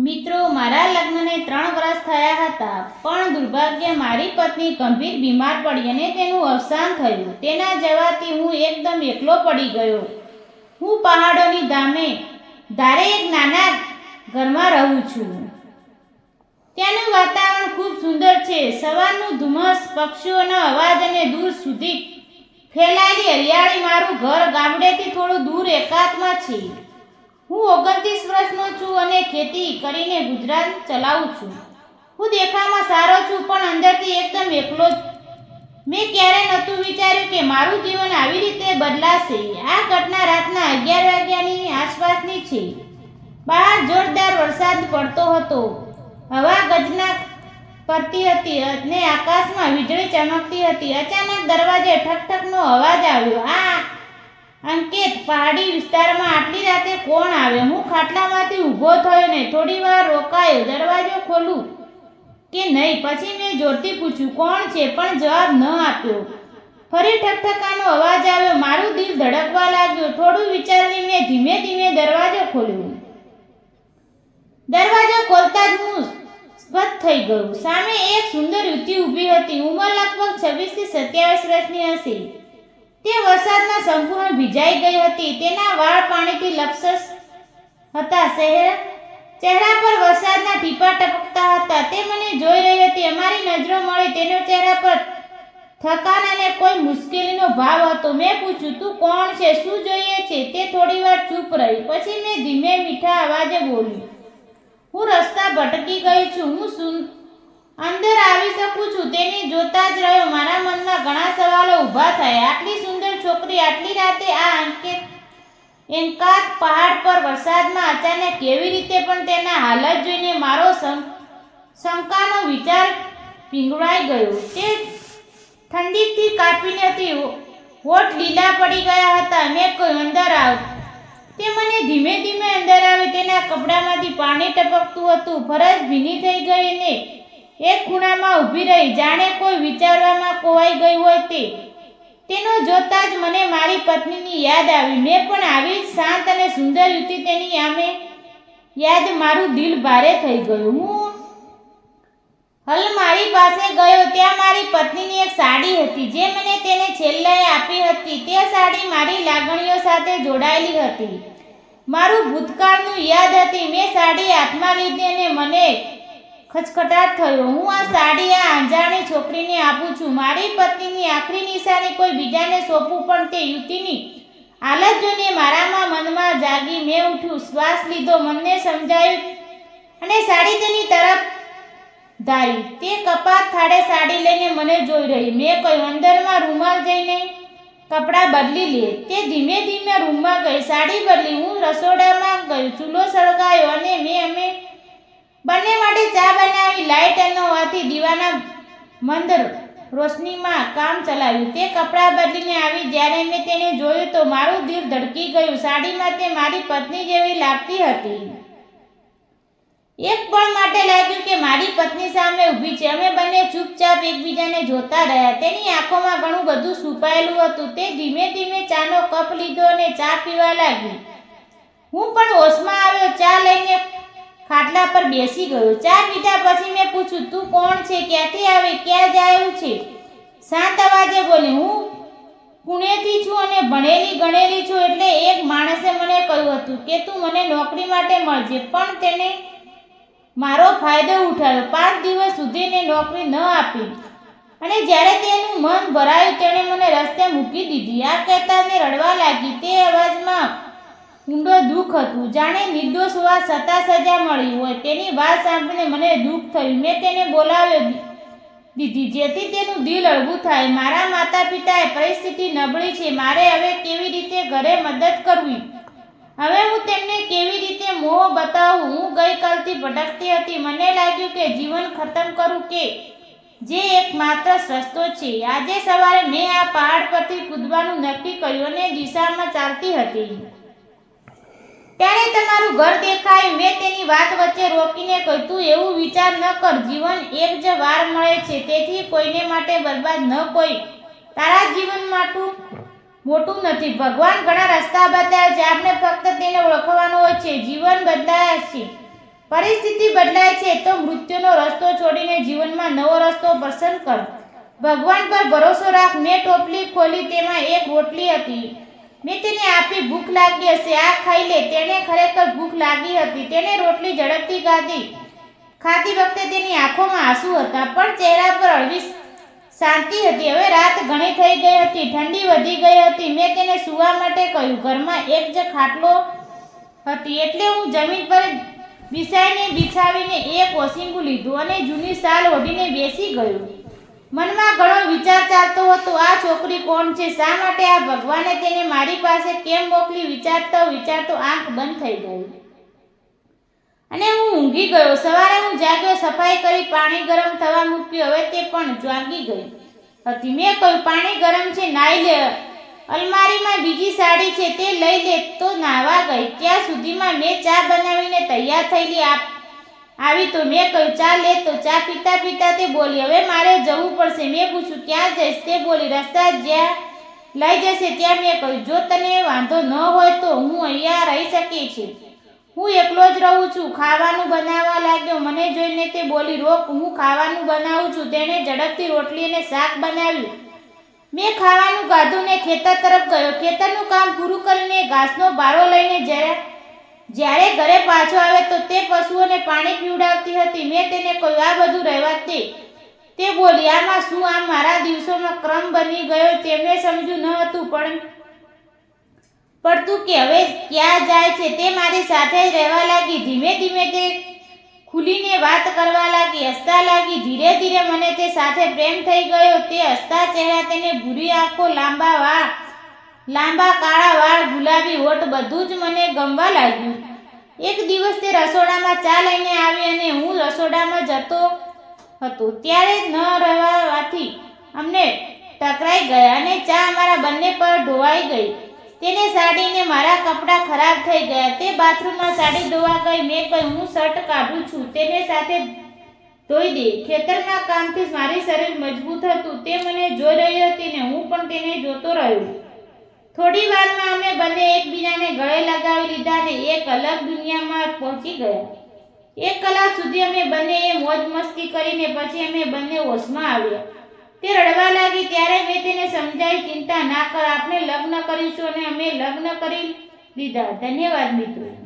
મિત્રો, મારા લગ્નને ત્રણ વર્ષ થયા હતા, પણ દુર્ભાગ્ય મારી પત્ની ગંભીર બીમાર પડી અને તેનું અવસાન થયું. તેના જવાથી હું એકદમ એકલો પડી ગયો. હું પહાડોની ધામે, ધારે એક નાના ઘરમાં રહું છું. ત્યાંનું વાતાવરણ ખૂબ સુંદર છે. સવારનું ધુમ્મસ, પક્ષીઓનો અવાજ અને દૂર સુધી ફેલાયેલી હરિયાળી મારું ઘર ગામડેથી થોડું દૂર એકાંતમાં છે. હું ઓગણત્રીસ વર્ષનો છું અને ખેતી કરીને ગુજરાત ચલાવું છું. હું દેખાવમાં સારો છું, પણ અંદરથી એકદમ એકલો જ. મેં ક્યારે નહોતું વિચાર્યું કે મારું જીવન આવી રીતે બદલાશે. આ ઘટના રાતના અગિયાર વાગ્યાની આસપાસની છે. બહાર જોરદાર વરસાદ પડતો હતો. હવા ગજના પડતી હતી અને આકાશમાં વીજળી ચમકતી હતી. અચાનક દરવાજે ઠકઠકનો અવાજ આવ્યો. આ અંકેત પહાડી વિસ્તારમાં આટલી રાતે કોણ ખાટલામાંથી ઊભો થયો ને થોડી વાર રોકાયો, દરવાજો ખોલું કે નહીં, પછી મેં જોરથી પૂછ્યું, કોણ છે? પણ જવાબ ન આપ્યો. ફરી ઠકઠકાનો અવાજ આવ્યો, મારું દિલ ધડકવા લાગ્યું. થોડું વિચારીને મેં ધીમે ધીમે દરવાજો ખોલ્યો. દરવાજો ખોલતા જ હું સ્પષ્ટ થઈ ગયું. સામે એક સુંદર યુવતી ઊભી હતી. ઉંમર લગભગ છવ્વીસથી સત્યાવીસ વર્ષની હશે. તે વરસાદમાં સંપૂર્ણ ભીજાઈ ગઈ હતી. તેના વાળ પાણીથી લપસસ હતા. શહેર ચહેરા પર વરસાદના ટીપા ટપકતા હતા. તે મને જોઈ રહી હતી. અમારી નજરો મળી તેનો ચહેરા પર થકાન અને કોઈ મુશ્કેલીનો ભાવ હતો. મેં પૂછ્યું, તું કોણ છે? શું જોઈએ છે? તે થોડીવાર ચૂપ રહી. પછી મેં ધીમે મીઠા અવાજે બોલ્યું, હું રસ્તા ભટકી ગઈ છું. હું સુન, અંદર આવી શકું છું. તેને જોતા જ રહ્યો. મારા મનમાં ઘણા સવાલો ઊભા થયા. આટલી સુંદર છોકરી, આટલી રાતે આ અંકે એન્કાત પહાડ પર વરસાદમાં અચાનક કેવી રીતે પણ તેના હાલત જોઈને મારો શંકાનો વિચાર પીંગળાઈ ગયો. તે ઠંડીથી કાપીને હતી. હોઠ લીલા પડી ગયા હતા મેં કોઈ અંદર આવ, તે મને ધીમે ધીમે અંદર આવી તેના કપડામાંથી પાણી ટપકતું હતું. ફરજ ભીની થઈ ગઈ ને એક ખૂણામાં ઊભી રહી. જાણે કોઈ વિચારવામાં કોવાઈ ગઈ હોય તે તેનો જોતા જ મને મારી પત્નીની યાદ આવી. મેં પણ આવી જ શાંત અને સુંદર યુવતી તેની આમે યાદ મારું દિલ ભારે થઈ ગયું. હું હલ મારી પાસે ગયો ત્યાં મારી પત્નીની એક સાડી હતી જે મને તેને છેલ્લે આપી હતી. તે સાડી મારી લાગણીઓ સાથે જોડાયેલી હતી. મારું ભૂતકાળનું યાદ હતી. મેં સાડી હાથમાં લીધી અને મને ખચખટાટ થયો. હું આ સાડી આ અંજાણી છોકરીને આપું છું. મારી પત્નીની આખરી નિશાની કોઈ બીજાને સોંપું પણ તે યુવતીની હાલત જોઈને મારામાં મનમાં જાગી. મેં ઉઠ્યું શ્વાસ લીધો, મનને સમજાયું અને સાડી તેની તરફ ધારી તે કપાત થાળે સાડી લઈને મને જોઈ રહી. મેં કહ્યું, અંદરમાં રૂમાલ જઈને કપડાં બદલી લે. તે ધીમે ધીમે રૂમમાં ગઈ. સાડી બદલી. હું રસોડામાં ગયો ચૂલો સળગાયો અને મેં અમે બંને માટે ચા બનાવી લાઇટ હોવાથી દીવાના મંદ રોશનીમાં કામ ચલાવ્યું. તે કપડાં બદલીને આવી. જ્યારે મેં તેને જોયું તો મારું દિલ ધડકી ગયું. સાડીમાં તે મારી પત્ની જેવી લાગતી હતી. એક પળ માટે લાગ્યું કે મારી પત્ની સામે ઊભી છે. અમે બંને ચૂપચાપ એકબીજાને જોતા રહ્યા. તેની આંખોમાં ઘણું બધું છુપાયેલું હતું. તે ધીમે ધીમે ચાનો કપ લીધો અને ચા પીવા લાગી. હું પણ હોશમાં આવ્યો. ચા લઈને ખાટલા પર બેસી ગયો. ચાર મીઠા પછી મેં પૂછ્યું, તું કોણ છે? ક્યાંથી આવે? ક્યાં જાયું છે? શાંત અવાજે બોલી, હું પુણેથી છું અને ભણેલી ગણેલી છું એટલે એક માણસે મને કહ્યું હતું કે તું મને નોકરી માટે મળજે, પણ તેને મારો ફાયદો ઉઠાવ્યો. પાંચ દિવસ સુધી એને નોકરી ન આપી. અને જ્યારે તેનું મન ભરાયું, તેણે મને રસ્તે મૂકી દીધી. આ કહેતા મેં રડવા લાગી. તે અવાજમાં ઊંડો દુઃખ હતું. જાણે નિર્દોષ હોવા છતાં સજા મળી હોય. તેની વાત સાંભળીને મને દુઃખ થયું. મેં તેને બોલાવ્યો દીધી, જેથી તેનું દિલ હળવું થાય. મારા માતા પિતાએ પરિસ્થિતિ નબળી છે. મારે હવે કેવી રીતે ઘરે મદદ કરવી? હવે હું તેમને કેવી રીતે મોહ બતાવું? હું ગઈકાલથી ભટકતી હતી. મને લાગ્યું કે જીવન ખતમ કરું કે જે એકમાત્ર રસ્તો છે. આજે સવારે મેં આ પહાડ પરથી કૂદવાનું નક્કી કર્યું અને દિશામાં ચાલતી હતી. ત્યારે તમારું ઘર દેખાય, મેં તેની વાત વચ્ચે રોકીને કહ્યું તું એવું વિચાર ન કર, જીવન એક જ વાર મળે છે, તેથી કોઈને માટે બરબાદ ન કોઈ. તારા જીવન માટું મોટું નથી. ભગવાન ઘણા રસ્તા બતાવે છે, આપણે ફક્ત તેને ઓળખવાનો હોય છે. જીવન બદલાયા છે. પરિસ્થિતિ બદલાય છે, તો મૃત્યુનો રસ્તો છોડીને જીવનમાં નવો રસ્તો પસંદ કર. ભગવાન પર ભરોસો રાખ. મેં ટોપલી ખોલી, તેમાં એક રોટલી હતી. મેં તેને આપી, ભૂખ લાગી હશે. આ ખાઈ લે. તેને ખરેખર ભૂખ લાગી હતી. તેને રોટલી ઝડપથી ખાધી. ખાતી વખતે તેની આંખોમાં આંસુ હતા, પણ ચહેરા પર હળવી શાંતિ હતી. હવે રાત ઘણી થઈ ગઈ હતી. ઠંડી વધી ગઈ હતી. મેં તેને સૂવા માટે કહ્યું, ઘરમાં એક જ ખાટલો હતી. એટલે હું જમીન પર બિસાઈને બિછાવીને એક ઓસિંગું લીધું અને જૂની શાલ ઓઢીને બેસી ગયો. મનમાં ઘણો વિચાર ચાલતો હતો, આ છોકરી કોણ છે? શા માટે આ ભગવાને તેને મારી પાસે કેમ મોકલી? વિચારતો વિચારતો આંખ બંધ થઈ ગઈ. અને હું ઊંઘી ગયો. સવારે હું જાગ્યો, સફાઈ કરી, પાણી ગરમ થવા મૂક્યું. હવે તે પણ જાગી ગઈ હતી. મેં કહ્યું, પાણી ગરમ છે, નાઈ લે. અલમારીમાં બીજી સાડી છે, તે લઈ લે. તો નાહવા ગઈ. ત્યાં સુધીમાં મેં ચા બનાવીને તૈયાર થયેલી આપ આવી તો મેં કહ્યું, ચા લે તો ચા પીતા પીતા તે બોલી, હવે મારે જવું પડશે. મેં પૂછ્યું, ક્યાં જઈશ? તે બોલી, રસ્તા જ્યાં લઈ જશે ત્યાં મેં કહ્યું, જો તને વાંધો ન હોય તો હું અહીંયા રહી શકી છીએ. હું એકલો જ રહું છું. ખાવાનું બનાવવા લાગ્યો. મને જોઈને તે બોલી, રોક, હું ખાવાનું બનાવું છું. તેણે ઝડપથી રોટલી અને શાક બનાવ્યું. મેં ખાવાનું ગાધું ને ખેતર તરફ ગયો. ખેતરનું કામ પૂરું કરીને ઘાસનો બારો લઈને જ્યારે જ્યારે ઘરે પાછો આવે તો તે પશુઓને પાણી પીવડાવતી હતી. મેં તેને કહ્યું, આ બધું રહેવા દે. તે બોલી, આમાં શું? આમ મારા દિવસોમાં ક્રમ બની ગયો. તેમને સમજ્યું ન હતું, પણ પડતું કે હવે ક્યાં જાય છે? તે મારી સાથે જ રહેવા લાગી. ધીમે ધીમે તે ખુલીને વાત કરવા લાગી, હસતા લાગી. ધીરે ધીરે મને તે સાથે પ્રેમ થઈ ગયો. તે હસતા ચહેરા તેને ભૂરી આંખો, લાંબા વાળ, લાંબા કાળા વાળ, ગુલાબી હોઠ બધું જ મને ગમવા લાગ્યું. એક દિવસ તે રસોડામાં ચા લઈને આવી અને હું રસોડામાં જતો હતો. ત્યારે ન રહેવાથી અમને ટકરાઈ ગયા અને ચા અમારા બંને પર ઢોવાઈ ગઈ. તેને સાડીને મારા કપડાં ખરાબ થઈ ગયા. તે બાથરૂમમાં સાડી ધોવા ગઈ. મેં કહ્યું, હું શર્ટ કાઢું છું. તેને સાથે ધોઈ દે. ખેતરના કામથી મારી શરીર મજબૂત હતું. તે મને જોઈ રહી હતી ને હું પણ તેને જોતો રહ્યો. થોડી વારમાં અમે બંને એકબીજાને ગળે લગાવી લીધા ને એક અલગ દુનિયામાં પહોંચી ગયા. એક કલાક સુધી અમે બંનેએ મોજ મસ્તી કરીને પછી અમે બંને હોશમાં આવ્યા. તે રડવા લાગી ત્યારે મેં તેને સમજાવી, ચિંતા ના કર, આપણે લગ્ન કરીશું અને અમે લગ્ન કરી દીધા. ધન્યવાદ મિત્રો.